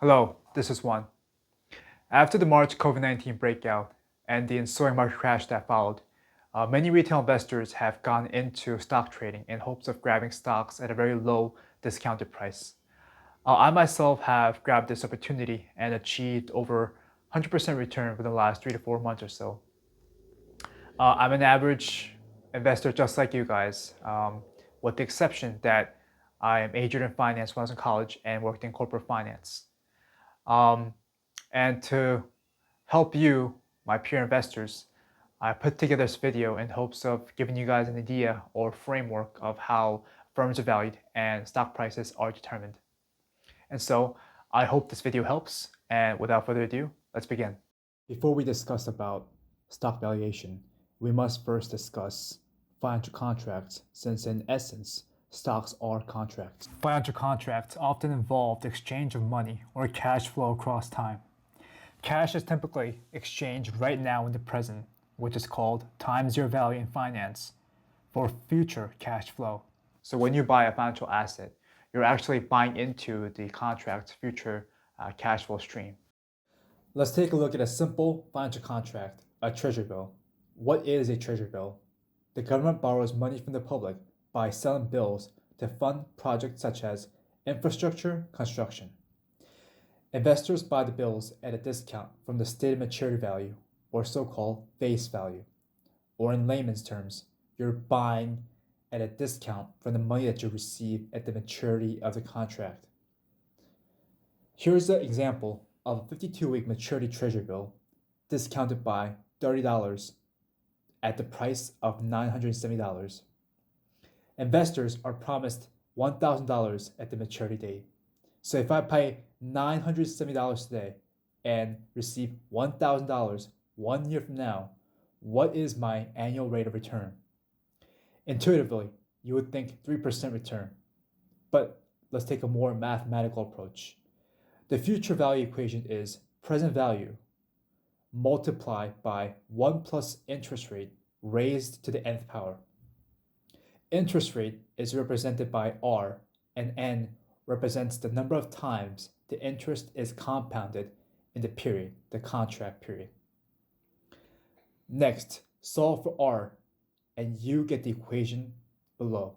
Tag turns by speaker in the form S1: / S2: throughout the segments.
S1: Hello, this is Juan. After the March COVID 19 breakout and the ensuing market crash that followed, uh, many retail investors have gone into stock trading in hopes of grabbing stocks at a very low discounted price. Uh, I myself have grabbed this opportunity and achieved over 100% return within the last three to four months or so. Uh, I'm an average investor just like you guys, um, with the exception that I majored in finance when I was in college and worked in corporate finance. Um, and to help you, my peer investors, I put together this video in hopes of giving you guys an idea or framework of how firms are valued and stock prices are determined. And so I hope this video helps. And without further ado, let's begin. Before we discuss about stock valuation, we must first discuss financial contracts since in essence, stocks are contracts. Financial contracts often involve the exchange of money or cash flow across time. Cash is typically exchanged right now in the present, which is called time zero value in finance, for future cash flow. So when you buy a financial asset, you're actually buying into the contract's future uh, cash flow stream. Let's take a look at a simple financial contract, a treasury bill. What is a treasury bill? The government borrows money from the public by selling bills to fund projects such as infrastructure construction. Investors buy the bills at a discount from the stated maturity value, or so called face value. Or in layman's terms, you're buying at a discount from the money that you receive at the maturity of the contract. Here's an example of a 52 week maturity treasury bill discounted by $30 at the price of $970. Investors are promised $1,000 at the maturity date. So if I pay $970 today and receive $1,000 one year from now, what is my annual rate of return? Intuitively, you would think 3% return. But let's take a more mathematical approach. The future value equation is present value multiplied by 1 plus interest rate raised to the nth power. Interest rate is represented by R, and N represents the number of times the interest is compounded in the period, the contract period. Next, solve for R, and you get the equation below.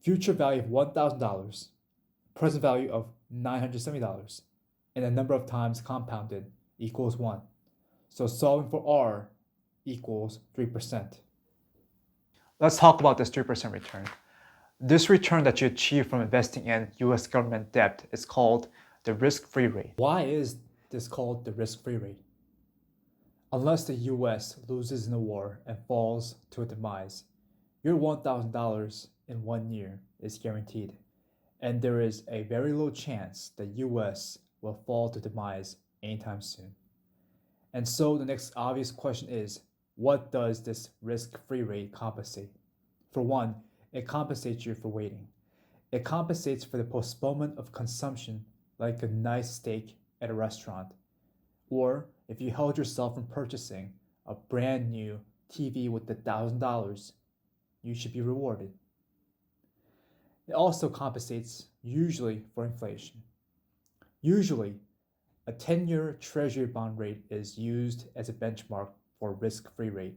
S1: Future value of $1,000, present value of $970, and the number of times compounded equals 1. So solving for R equals 3%. Let's talk about this 3% return. This return that you achieve from investing in US government debt is called the risk free rate. Why is this called the risk free rate? Unless the US loses in a war and falls to a demise, your $1,000 in one year is guaranteed, and there is a very low chance the US will fall to demise anytime soon. And so the next obvious question is what does this risk free rate compensate? For one, it compensates you for waiting. It compensates for the postponement of consumption, like a nice steak at a restaurant. Or if you held yourself from purchasing a brand new TV with a thousand dollars, you should be rewarded. It also compensates usually for inflation. Usually, a 10 year treasury bond rate is used as a benchmark for risk free rate.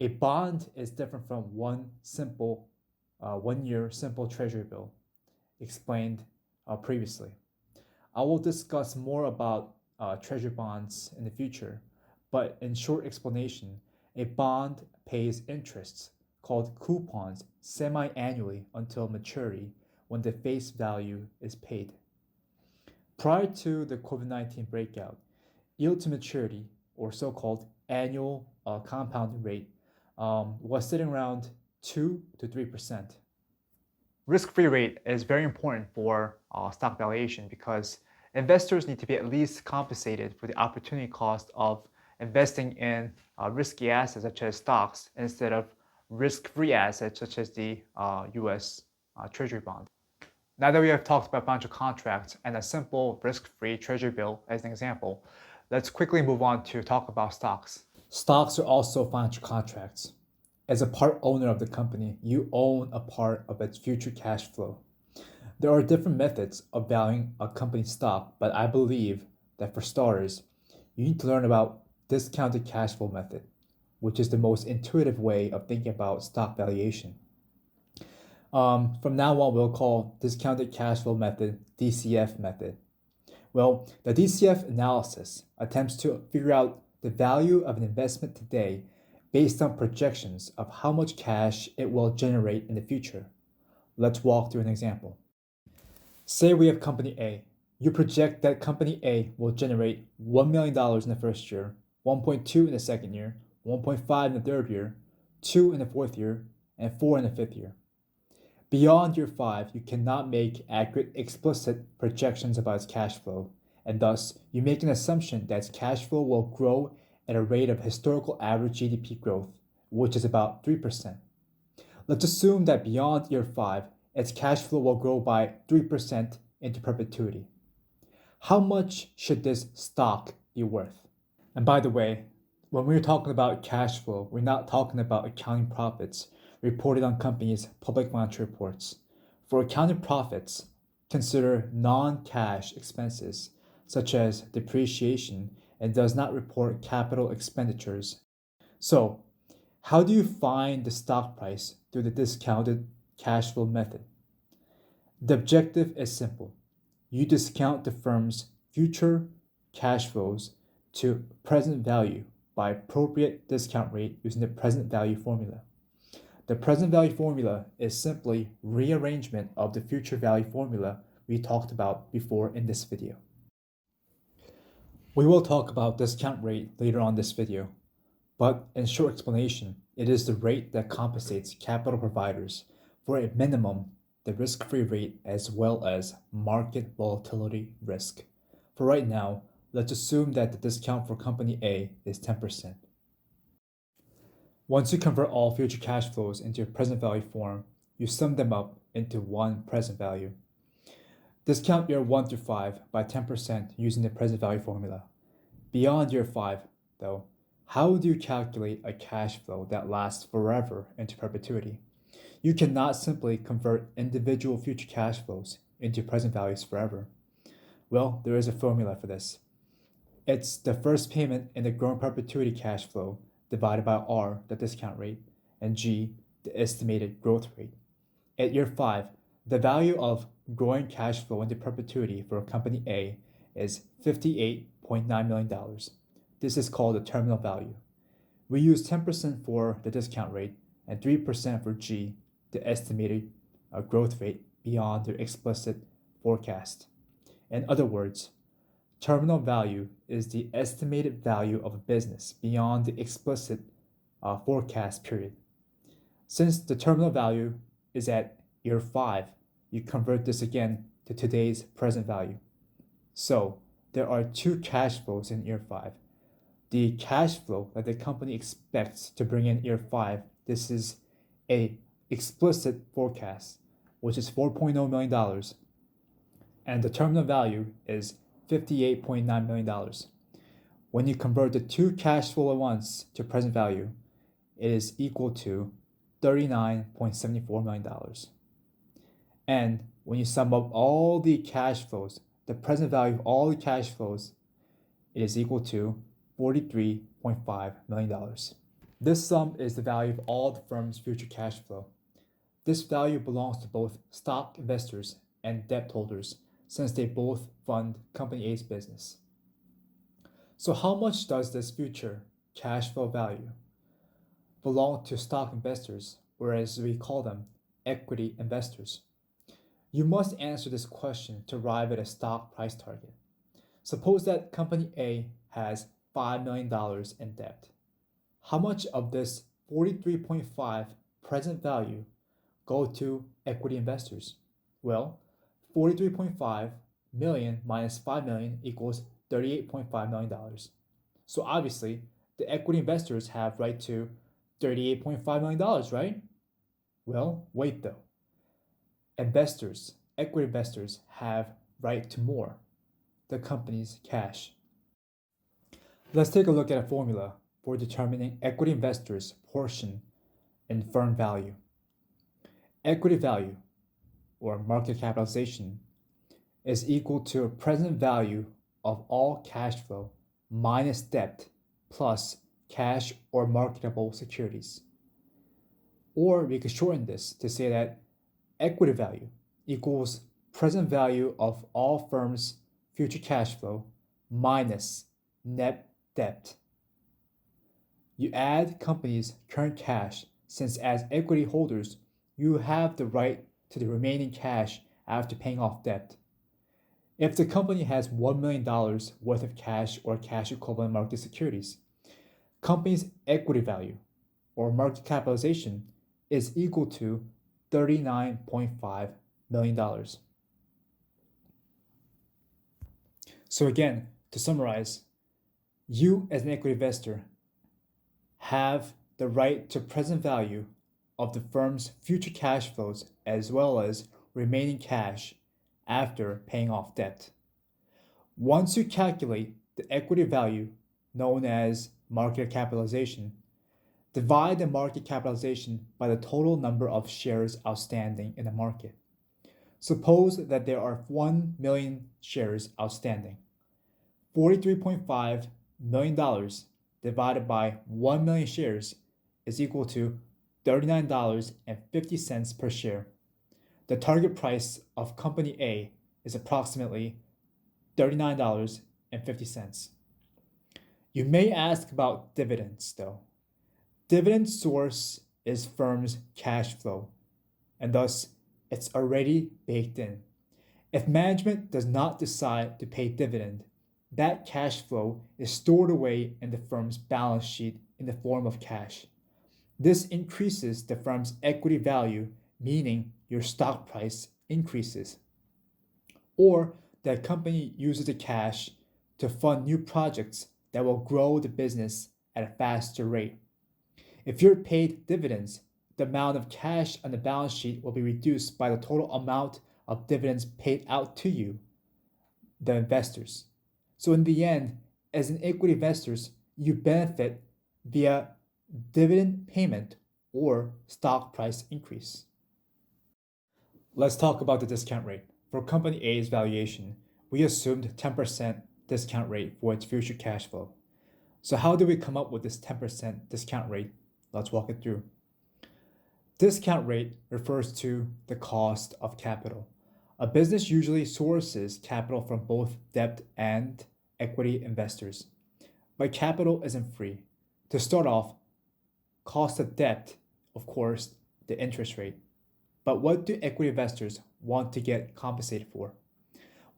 S1: A bond is different from one simple, uh, one year simple treasury bill, explained uh, previously. I will discuss more about uh, treasury bonds in the future, but in short explanation, a bond pays interests called coupons semi annually until maturity when the face value is paid. Prior to the COVID 19 breakout, yield to maturity, or so called annual uh, compounding rate, um, was sitting around 2 to 3%. Risk free rate is very important for uh, stock valuation because investors need to be at least compensated for the opportunity cost of investing in uh, risky assets such as stocks instead of risk free assets such as the uh, US uh, Treasury bond. Now that we have talked about financial contracts and a simple risk-free treasury bill as an example, let's quickly move on to talk about stocks. Stocks are also financial contracts. As a part owner of the company, you own a part of its future cash flow. There are different methods of valuing a company's stock, but I believe that for starters, you need to learn about discounted cash flow method, which is the most intuitive way of thinking about stock valuation. Um, from now on, we'll call discounted cash flow method DCF method. Well, the DCF analysis attempts to figure out the value of an investment today based on projections of how much cash it will generate in the future. Let's walk through an example. Say we have company A. You project that company A will generate $1 million in the first year, 1.2 in the second year, 1.5 in the third year, 2 in the fourth year, and 4 in the fifth year. Beyond year 5, you cannot make accurate explicit projections about its cash flow, and thus you make an assumption that its cash flow will grow at a rate of historical average GDP growth, which is about 3%. Let's assume that beyond year 5, its cash flow will grow by 3% into perpetuity. How much should this stock be worth? And by the way, when we're talking about cash flow, we're not talking about accounting profits reported on companies' public financial reports. For accounting profits, consider non cash expenses such as depreciation and does not report capital expenditures. So, how do you find the stock price through the discounted cash flow method? The objective is simple. You discount the firm's future cash flows to present value by appropriate discount rate using the present value formula. The present value formula is simply rearrangement of the future value formula we talked about before in this video. We will talk about discount rate later on this video, but in short explanation, it is the rate that compensates capital providers for a minimum the risk-free rate as well as market volatility risk. For right now, let's assume that the discount for company A is 10%. Once you convert all future cash flows into present value form, you sum them up into one present value. Discount year 1 through 5 by 10% using the present value formula. Beyond year 5, though, how do you calculate a cash flow that lasts forever into perpetuity? You cannot simply convert individual future cash flows into present values forever. Well, there is a formula for this. It's the first payment in the growing perpetuity cash flow divided by R, the discount rate, and G, the estimated growth rate. At year 5, the value of growing cash flow into perpetuity for company A is $58.9 million. This is called the terminal value. We use 10% for the discount rate and 3% for G, the estimated uh, growth rate beyond their explicit forecast. In other words, terminal value is the estimated value of a business beyond the explicit uh, forecast period. Since the terminal value is at year 5, you convert this again to today's present value. So there are two cash flows in year 5. The cash flow that the company expects to bring in year 5, this is a explicit forecast, which is $4.0 million, and the terminal value is $58.9 million. When you convert the two cash flow at once to present value, it is equal to $39.74 million. And when you sum up all the cash flows, the present value of all the cash flows, it is equal to $43.5 million. This sum is the value of all the firm's future cash flow. This value belongs to both stock investors and debt holders since they both fund Company A's business. So, how much does this future cash flow value belong to stock investors, or as we call them, equity investors? You must answer this question to arrive at a stock price target. Suppose that Company A has $5 million in debt. How much of this 43.5 present value go to equity investors? Well, 43.5 million minus 5 million equals $38.5 million. So obviously, the equity investors have right to $38.5 million, right? Well, wait though. Investors, equity investors have right to more, the company's cash. Let's take a look at a formula for determining equity investors' portion in firm value. Equity value or market capitalization, is equal to present value of all cash flow minus debt plus cash or marketable securities. Or we could shorten this to say that equity value equals present value of all firms' future cash flow minus net debt. You add companies' current cash since as equity holders, you have the right to the remaining cash after paying off debt. If the company has $1 million worth of cash or cash equivalent market securities, company's equity value or market capitalization is equal to $39.5 million. So again, to summarize, you as an equity investor have the right to present value of the firm's future cash flows as well as remaining cash after paying off debt. Once you calculate the equity value known as market capitalization, divide the market capitalization by the total number of shares outstanding in the market. Suppose that there are 1 million shares outstanding. $43.5 million divided by 1 million shares is equal to $39.50 per share. The target price of Company A is approximately $39.50. You may ask about dividends though. Dividend source is firm's cash flow, and thus it's already baked in. If management does not decide to pay dividend, that cash flow is stored away in the firm's balance sheet in the form of cash. This increases the firm's equity value, meaning your stock price increases. Or that company uses the cash to fund new projects that will grow the business at a faster rate. If you're paid dividends, the amount of cash on the balance sheet will be reduced by the total amount of dividends paid out to you, the investors. So in the end, as an equity investors, you benefit via dividend payment or stock price increase. Let's talk about the discount rate. For company A's valuation, we assumed 10% discount rate for its future cash flow. So how do we come up with this 10% discount rate? Let's walk it through. Discount rate refers to the cost of capital. A business usually sources capital from both debt and equity investors. But capital isn't free. To start off, cost of debt, of course, the interest rate. But what do equity investors want to get compensated for?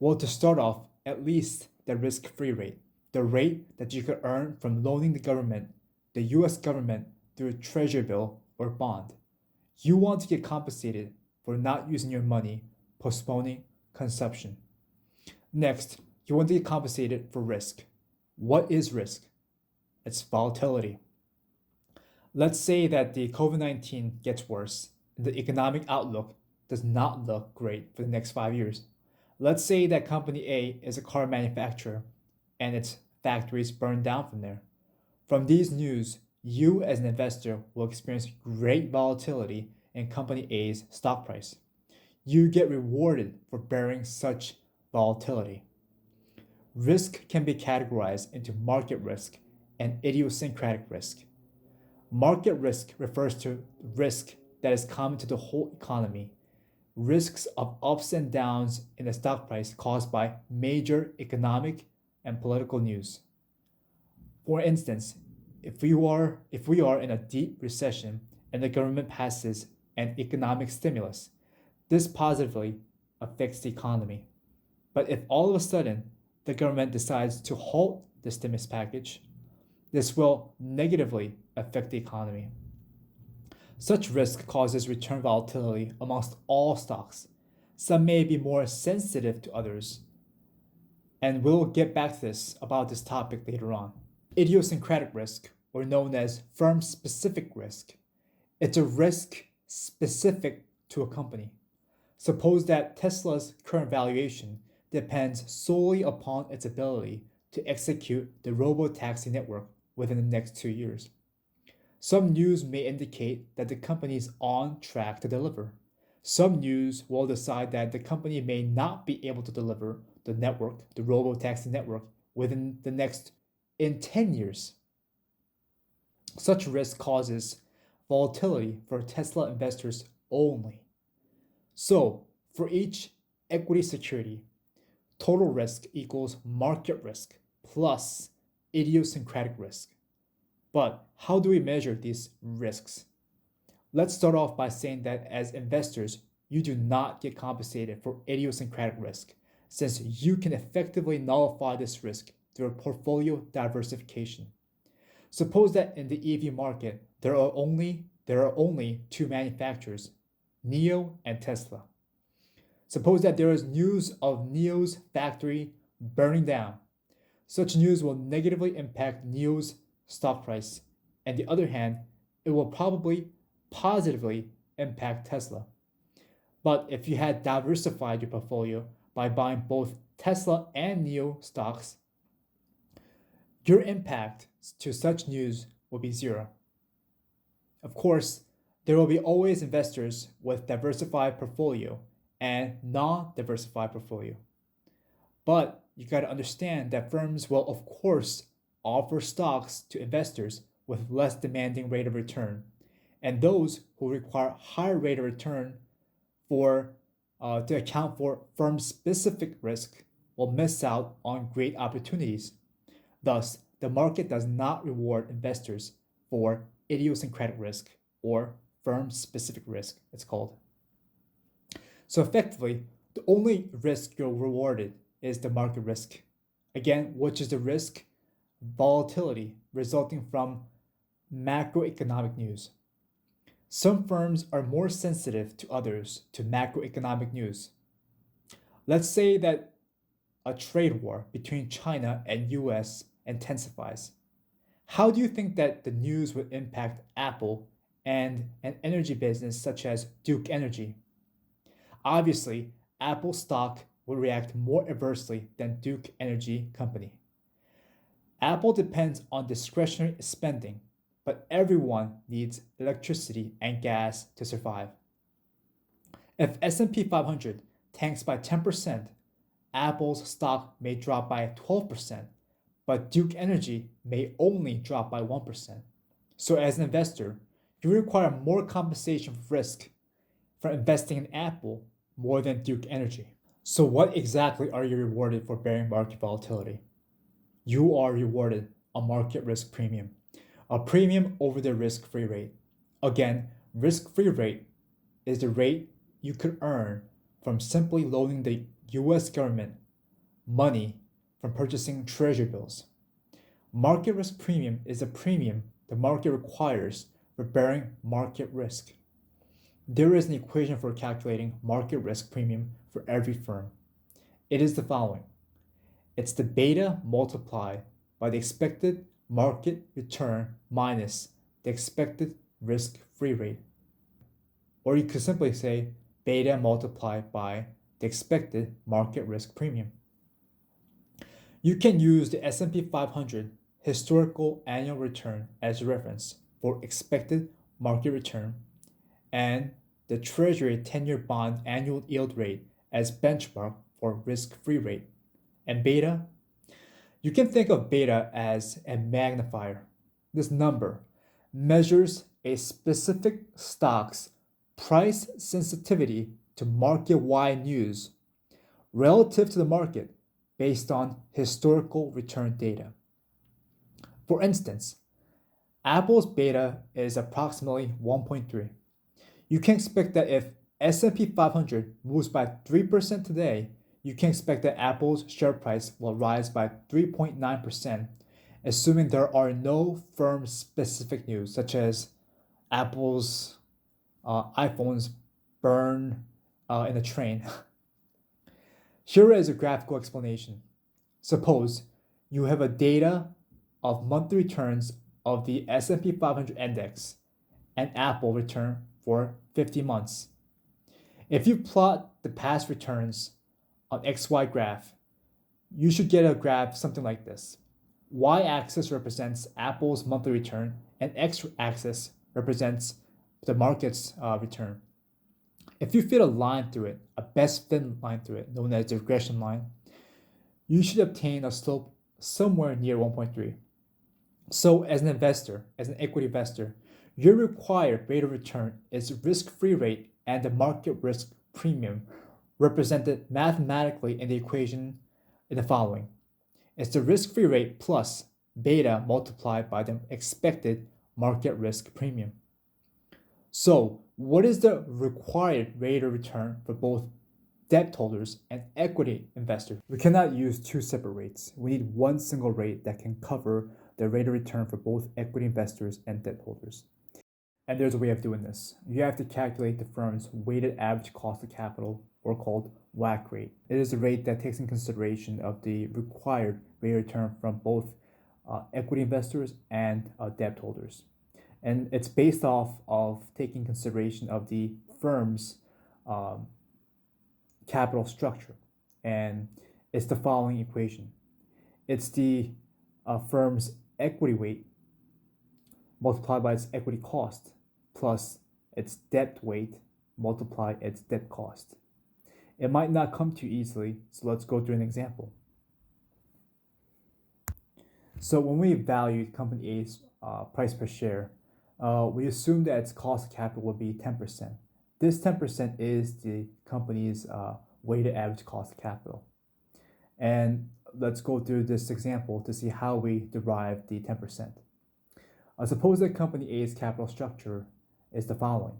S1: Well, to start off, at least the risk free rate, the rate that you could earn from loaning the government, the US government, through a treasury bill or bond. You want to get compensated for not using your money, postponing consumption. Next, you want to get compensated for risk. What is risk? It's volatility. Let's say that the COVID 19 gets worse, the economic outlook does not look great for the next five years. Let's say that company A is a car manufacturer and its factories burn down from there. From these news, you as an investor will experience great volatility in company A's stock price. You get rewarded for bearing such volatility. Risk can be categorized into market risk and idiosyncratic risk. Market risk refers to risk that is common to the whole economy, risks of ups and downs in the stock price caused by major economic and political news. For instance, if we are if we are in a deep recession and the government passes an economic stimulus, this positively affects the economy. But if all of a sudden the government decides to halt the stimulus package, this will negatively affect the economy. Such risk causes return volatility amongst all stocks. Some may be more sensitive to others. And we'll get back to this about this topic later on. Idiosyncratic risk, or known as firm specific risk, it's a risk specific to a company. Suppose that Tesla's current valuation depends solely upon its ability to execute the robo-taxi network within the next two years. Some news may indicate that the company is on track to deliver. Some news will decide that the company may not be able to deliver the network, the robo-taxi network, within the next in 10 years. Such risk causes volatility for Tesla investors only. So, for each equity security, total risk equals market risk plus idiosyncratic risk. But how do we measure these risks? Let's start off by saying that as investors, you do not get compensated for idiosyncratic risk, since you can effectively nullify this risk through portfolio diversification. Suppose that in the EV market, there are only there are only two manufacturers, NIO and Tesla. Suppose that there is news of NIO's factory burning down. Such news will negatively impact NIO's stock price. On the other hand, it will probably positively impact Tesla. But if you had diversified your portfolio by buying both Tesla and NIO stocks, your impact to such news will be zero. Of course, there will be always investors with diversified portfolio and non-diversified portfolio. But you got to understand that firms will of course offer stocks to investors with less demanding rate of return and those who require higher rate of return for uh, to account for firm specific risk will miss out on great opportunities. Thus, the market does not reward investors for idiosyncratic risk or firm specific risk, it's called. So, effectively, the only risk you're rewarded is the market risk. Again, which is the risk? Volatility resulting from macroeconomic news. Some firms are more sensitive to others to macroeconomic news. Let's say that a trade war between China and US intensifies. How do you think that the news would impact Apple and an energy business such as Duke Energy? Obviously, Apple stock will react more adversely than Duke Energy Company. Apple depends on discretionary spending but everyone needs electricity and gas to survive. If S&P 500 tanks by 10%, Apple's stock may drop by 12%, but Duke Energy may only drop by 1%. So as an investor, you require more compensation for risk for investing in Apple more than Duke Energy. So what exactly are you rewarded for bearing market volatility? You are rewarded a market risk premium a premium over the risk free rate. Again, risk free rate is the rate you could earn from simply loaning the US government money from purchasing treasury bills. Market risk premium is a premium the market requires for bearing market risk. There is an equation for calculating market risk premium for every firm. It is the following it's the beta multiplied by the expected market return minus the expected risk free rate. Or you could simply say beta multiplied by the expected market risk premium. You can use the S&P 500 historical annual return as a reference for expected market return and the Treasury 10-year bond annual yield rate as benchmark for risk-free rate. And beta you can think of beta as a magnifier. This number measures a specific stock's price sensitivity to market wide news relative to the market based on historical return data. For instance, Apple's beta is approximately 1.3. You can expect that if S&P 500 moves by 3% today, you can expect that Apple's share price will rise by 3.9%, assuming there are no firm specific news, such as Apple's uh, iPhones burn uh, in a train. Here is a graphical explanation. Suppose you have a data of monthly returns of the S&P 500 index and Apple return for 50 months. If you plot the past returns on XY graph, you should get a graph something like this. Y-axis represents Apple's monthly return and X-axis represents the market's uh, return. If you fit a line through it, a best fit line through it, known as the regression line, you should obtain a slope somewhere near 1.3. So, as an investor, as an equity investor, your required rate of return is risk-free rate and the market risk premium represented mathematically in the equation in the following. It's the risk-free rate plus beta multiplied by the expected market risk premium. So, what is the required rate of return for both debt holders and equity investors? We cannot use two separate rates. We need one single rate that can cover the rate of return for both equity investors and debt holders. And there's a way of doing this. You have to calculate the firm's weighted average cost of capital, or called WACC rate. It is a rate that takes in consideration of the required rate of return from both uh, equity investors and uh, debt holders. And it's based off of taking consideration of the firm's um, capital structure. And it's the following equation. It's the uh, firm's equity weight multiplied by its equity cost plus its debt weight multiply its debt cost. It might not come to you easily, so let's go through an example. So when we valued company A's uh, price per share, uh, we assume that its cost of capital will be 10%. This 10% is the company's uh, weighted average cost of capital. And let's go through this example to see how we derive the 10%. Uh, suppose that company A's capital structure is the following.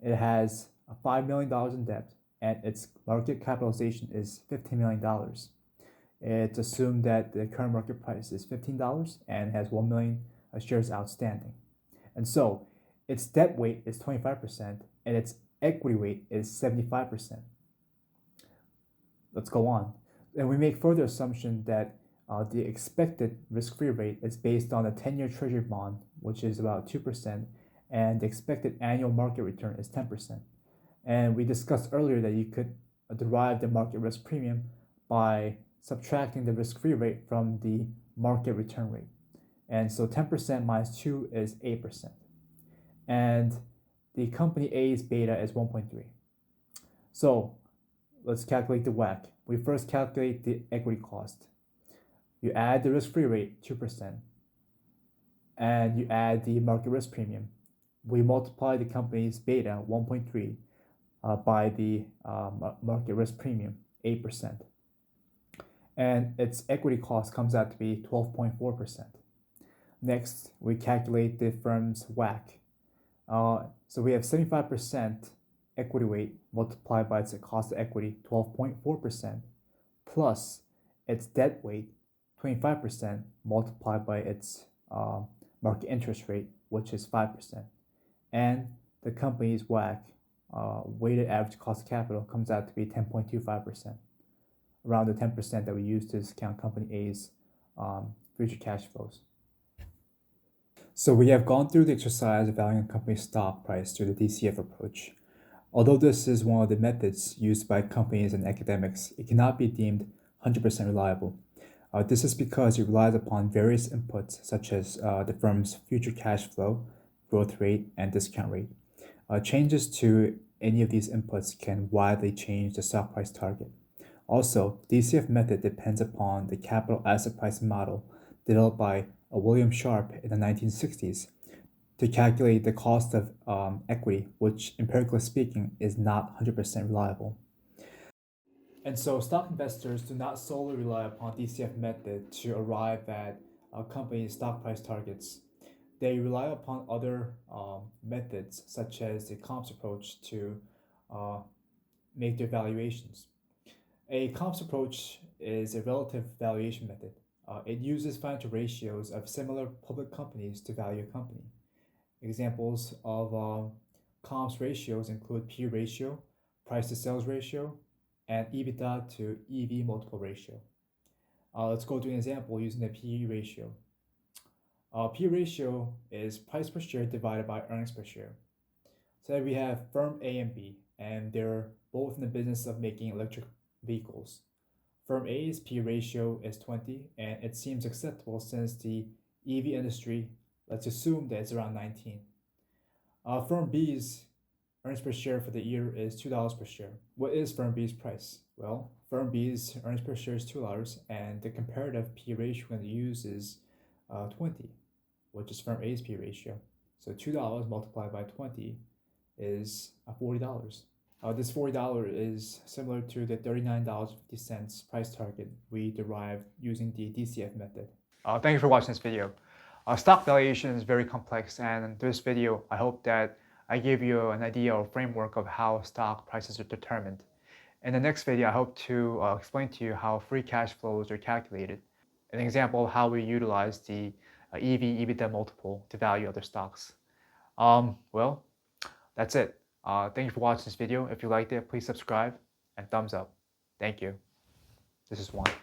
S1: It has $5 million in debt and its market capitalization is $15 million. It's assumed that the current market price is $15 and has 1 million shares outstanding. And so its debt weight is 25% and its equity weight is 75%. Let's go on. And we make further assumption that uh, the expected risk-free rate is based on a 10-year treasury bond, which is about 2%, and the expected annual market return is 10%. And we discussed earlier that you could derive the market risk premium by subtracting the risk-free rate from the market return rate. And so 10% minus 2 is 8%. And the company A's beta is 1.3. So let's calculate the WACC. We first calculate the equity cost. You add the risk-free rate, 2%, and you add the market risk premium. We multiply the company's beta, 1.3, uh, by the um, market risk premium, 8%. And its equity cost comes out to be 12.4%. Next, we calculate the firm's WACC. Uh, so we have 75% equity weight multiplied by its cost of equity, 12.4%, plus its debt weight, 25%, multiplied by its uh, market interest rate, which is 5%. And the company's WACC uh, weighted average cost of capital comes out to be 10.25%, around the 10% that we use to discount company A's um, future cash flows. So we have gone through the exercise of valuing a company's stock price through the DCF approach. Although this is one of the methods used by companies and academics, it cannot be deemed 100% reliable. Uh, this is because it relies upon various inputs such as uh, the firm's future cash flow, growth rate, and discount rate. Uh, changes to any of these inputs can widely change the stock price target. Also, DCF method depends upon the capital asset pricing model developed by uh, William Sharpe in the 1960s to calculate the cost of um, equity, which empirically speaking is not 100% reliable. And so stock investors do not solely rely upon DCF method to arrive at a company's stock price targets they rely upon other um, methods such as the comps approach to uh, make their valuations. A comps approach is a relative valuation method. Uh, it uses financial ratios of similar public companies to value a company. Examples of uh, comps ratios include P ratio, price to sales ratio, and EBITDA to EV multiple ratio. Uh, let's go to an example using the PE ratio. Uh, P ratio is price per share divided by earnings per share. So we have firm A and B, and they're both in the business of making electric vehicles. Firm A's P ratio is 20, and it seems acceptable since the EV industry, let's assume that it's around 19. Uh, firm B's earnings per share for the year is $2 per share. What is Firm B's price? Well, Firm B's earnings per share is $2, and the comparative P ratio when use is uh, 20, which is Firm ASP ratio. So $2 multiplied by 20 is uh, $40. Uh, this $40 is similar to the $39.50 price target we derived using the DCF method. Uh, thank you for watching this video. Uh, stock valuation is very complex, and in this video, I hope that I gave you an idea or framework of how stock prices are determined. In the next video, I hope to uh, explain to you how free cash flows are calculated, an example of how we utilize the uh, EV EBITDA multiple to value other stocks. Um, well, that's it. Uh, thank you for watching this video. If you liked it, please subscribe and thumbs up. Thank you. This is Juan.